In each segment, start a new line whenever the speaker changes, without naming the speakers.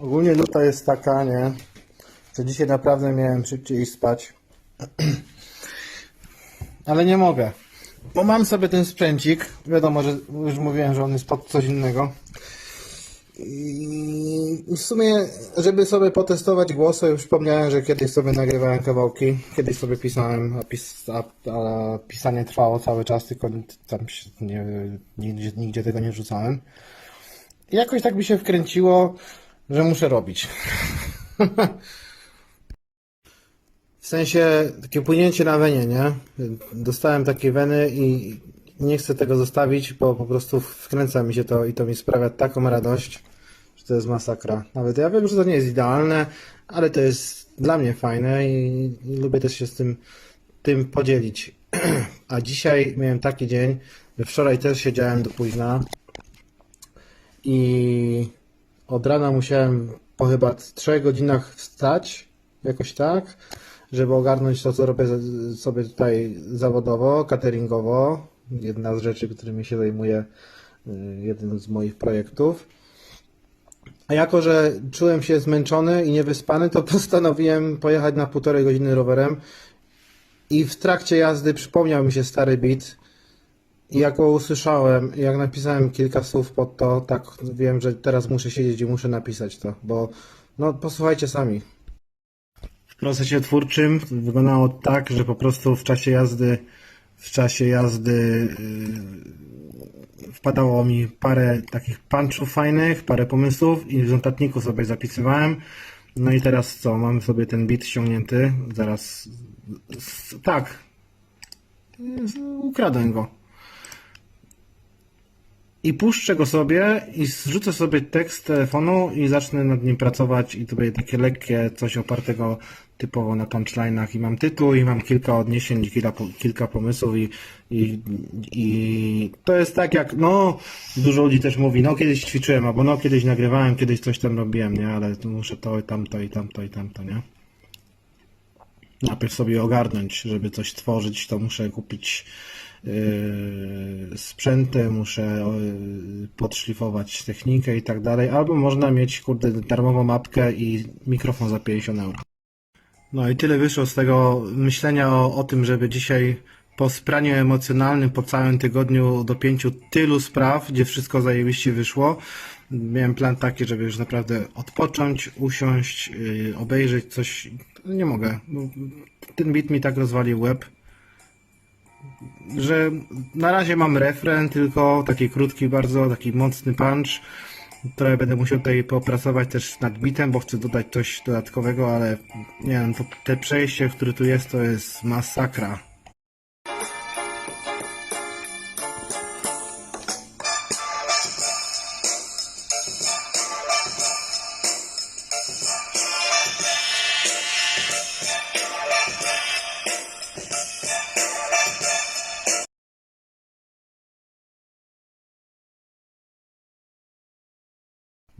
Ogólnie nuta jest taka, nie? Że dzisiaj naprawdę miałem szybciej iść spać. Ale nie mogę. Bo mam sobie ten sprzęcik. Wiadomo, że już mówiłem, że on jest pod coś innego. I w sumie, żeby sobie potestować głos, już przypomniałem, że kiedyś sobie nagrywałem kawałki, kiedyś sobie pisałem, a, pis, a, a pisanie trwało cały czas, tylko tam się nie, nigdzie, nigdzie tego nie wrzucałem. I jakoś tak mi się wkręciło, że muszę robić. W sensie takie płynięcie na wenie, nie? Dostałem takie weny i nie chcę tego zostawić, bo po prostu wkręca mi się to i to mi sprawia taką radość, że to jest masakra. Nawet ja wiem, że to nie jest idealne, ale to jest dla mnie fajne i, i lubię też się z tym, tym podzielić. A dzisiaj miałem taki dzień, wczoraj też siedziałem do późna i od rana musiałem po chyba 3 godzinach wstać, jakoś tak, żeby ogarnąć to, co robię sobie tutaj zawodowo, cateringowo. Jedna z rzeczy, którymi się zajmuję, y, jeden z moich projektów. A jako, że czułem się zmęczony i niewyspany, to postanowiłem pojechać na półtorej godziny rowerem i w trakcie jazdy przypomniał mi się stary beat jak go usłyszałem, jak napisałem kilka słów pod to, tak wiem, że teraz muszę siedzieć i muszę napisać to, bo no posłuchajcie sami. W procesie twórczym wyglądało tak, że po prostu w czasie jazdy w czasie jazdy yy, wpadało mi parę takich punchów fajnych, parę pomysłów i w notatniku sobie zapisywałem. No i teraz co? Mam sobie ten beat ściągnięty. Zaraz. Tak. Ukradłem go. I puszczę go sobie i zrzucę sobie tekst telefonu i zacznę nad nim pracować i to będzie takie lekkie, coś opartego typowo na punchline'ach i mam tytuł i mam kilka odniesień, kilka, kilka pomysłów i, i, i to jest tak jak, no, dużo ludzi też mówi, no kiedyś ćwiczyłem, albo no kiedyś nagrywałem, kiedyś coś tam robiłem, nie, ale muszę to i tamto i tamto i tamto, nie. Najpierw sobie ogarnąć, żeby coś tworzyć, to muszę kupić sprzęty, muszę yy, podszlifować technikę i tak dalej, albo można mieć, kurde, darmową mapkę i mikrofon za 50 euro. No i tyle wyszło z tego myślenia o, o tym, żeby dzisiaj po spraniu emocjonalnym po całym tygodniu dopięciu tylu spraw, gdzie wszystko zajebiście wyszło. Miałem plan taki, żeby już naprawdę odpocząć, usiąść, yy, obejrzeć coś. Nie mogę. Ten beat mi tak rozwalił łeb, że na razie mam refren, tylko taki krótki bardzo, taki mocny punch. Trochę będę musiał tutaj popracować też nad bitem, bo chcę dodać coś dodatkowego, ale nie wiem, to te przejście, które tu jest, to jest masakra.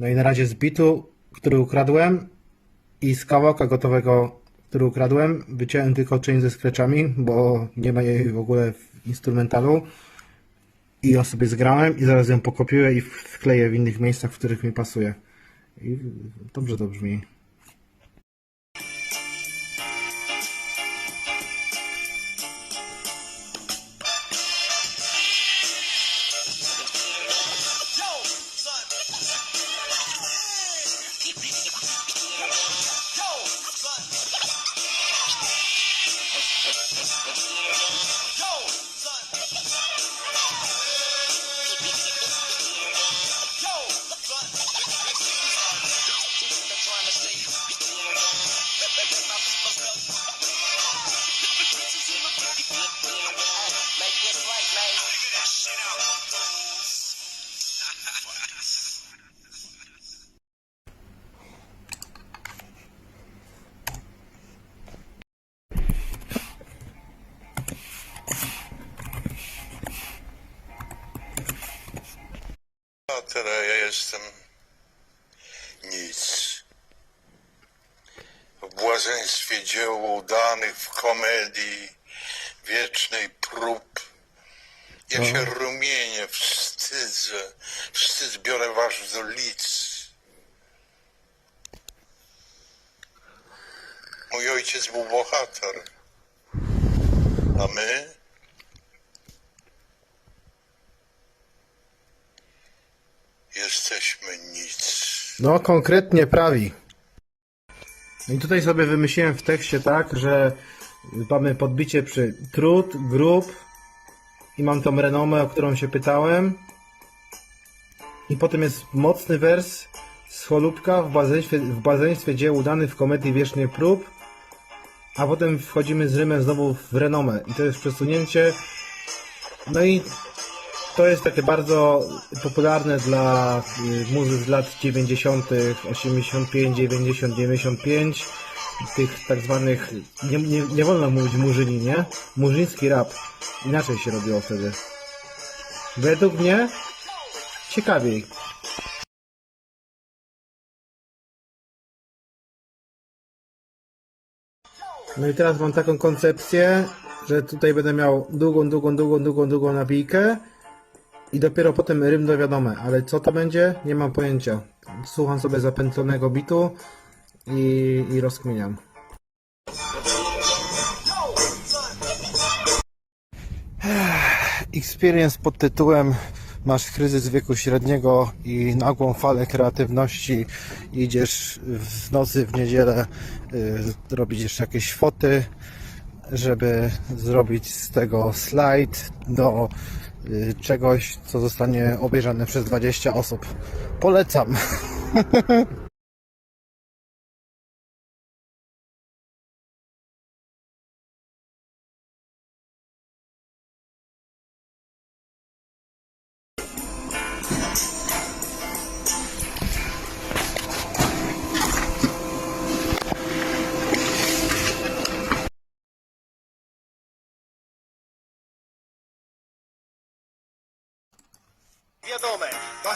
No i na razie z bitu, który ukradłem i z kawałka gotowego, który ukradłem, wyciąłem tylko część ze scratchami, bo nie ma jej w ogóle w instrumentalu. I ją sobie zgrałem i zaraz ją pokopiuję i wkleję w innych miejscach, w których mi pasuje. I dobrze to brzmi.
jestem nic. W błazeństwie dzieł udanych, w komedii, wiecznej prób. Ja no. się rumienię, wstydzę, wstyd biorę wasz do lic. Mój ojciec był bohater, a my
No, konkretnie prawi. I tutaj sobie wymyśliłem w tekście tak, że mamy podbicie przy trud, grób i mam tą renomę, o którą się pytałem. I potem jest mocny wers z cholubka w bazeństwie, w bazeństwie dzieł udanych w komedii Wiecznej Prób. A potem wchodzimy z rymem znowu w renomę. I to jest przesunięcie. No i to jest takie bardzo popularne dla y, muzy z lat 90., 85, 90, 95, tych tak zwanych, nie, nie, nie wolno mówić murzyni, nie? Murzyński rap. Inaczej się robiło wtedy. Według mnie ciekawiej. No i teraz mam taką koncepcję, że tutaj będę miał długą, długą, długą, długą, długą nabijkę i dopiero potem rym do wiadome, ale co to będzie? Nie mam pojęcia. Słucham sobie zapętlonego bitu i, i rozkminiam. Experience pod tytułem Masz kryzys wieku średniego i nagłą falę kreatywności. Idziesz w nocy, w niedzielę y, jeszcze jakieś foty, żeby zrobić z tego slajd do y, czegoś, co zostanie obejrzane przez 20 osób. Polecam.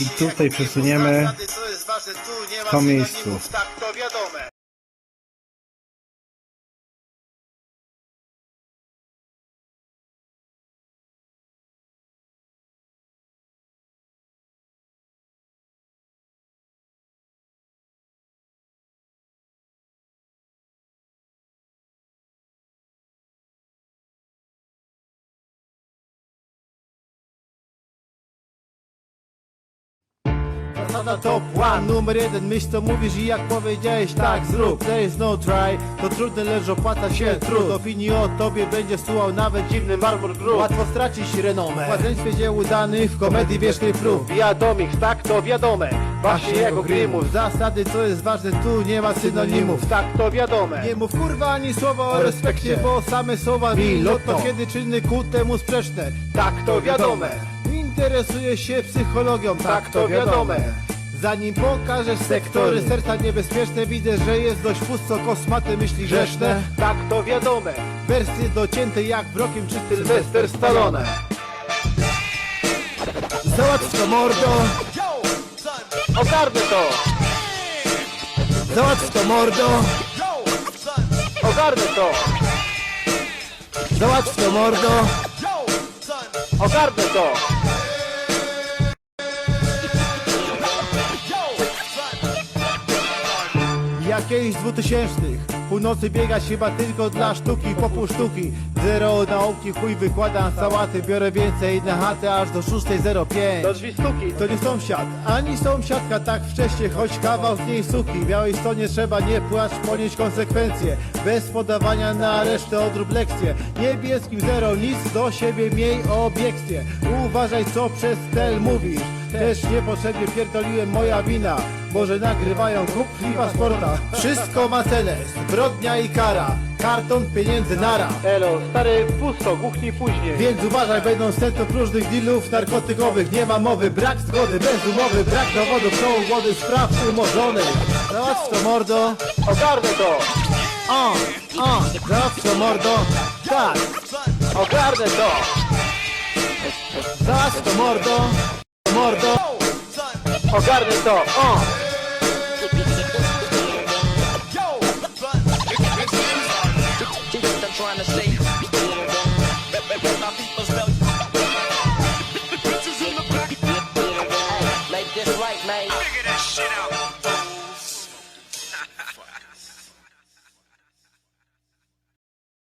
I tutaj przesuniemy to miejscu.
Tak, to wiadome. Zasada top one, numer jeden, myśl co mówisz i jak powiedziałeś tak zrób. There is no try, to trudne, lecz opłaca się. Trud. Opinii o tobie będzie słuchał nawet dziwny marmur grób Łatwo stracić renomę. W łazeństwie dzieł udanych, w komedii wiecznej prób. Wiadomik, tak to wiadome. Właśnie jako Grymów Zasady co jest ważne, tu nie ma synonimów. Tak to wiadome. Nie mów kurwa ani słowa o respekcie, bo same słowa mi lotto Kiedy czyny ku temu sprzeczne. Tak to wiadome Interesuje się psychologią, tak to wiadome Zanim pokażesz sektory serca niebezpieczne Widzę, że jest dość pusto, kosmate myśli grzeszne. Tak to wiadome Wersy docięte jak brokiem czy Sylwester Stallone. Załatw to mordo. Ogarnę to. Załatw to mordo. Ogarnę to. Załatw to mordo. Ogarnę to Jakiejś dwutysięcznych. Północy biegać chyba tylko dla sztuki Po pół sztuki. Zero nauki chuj wykładam sałaty Biorę więcej na chatę aż do 6.05 Do drzwi stuki To nie sąsiad, ani sąsiadka tak wcześnie Choć kawał z niej suki. Białej stronie trzeba nie płacz, ponieść konsekwencje. Bez podawania na resztę odrób lekcje. Niebieskim zero, nic do siebie miej obiekcje. Uważaj co przez tel mówisz też niepotrzebnie pierdoliłem moja wina. Może nagrywają kup i paszporta Wszystko ma cenę, zbrodnia i kara. Karton pieniędzy nara.
Elo, stary, pusto, kuchni później.
Więc uważaj, będą setno próżnych dealów narkotykowych. Nie ma mowy, brak zgody, bez umowy Brak dowodów, są ugody spraw umorzonych Załatw to mordo.
Ogarnę to!
O, o, załatw to mordo. Tak,
Ogarnę to!
załatw to mordo Mordo
Ogarnę to! O!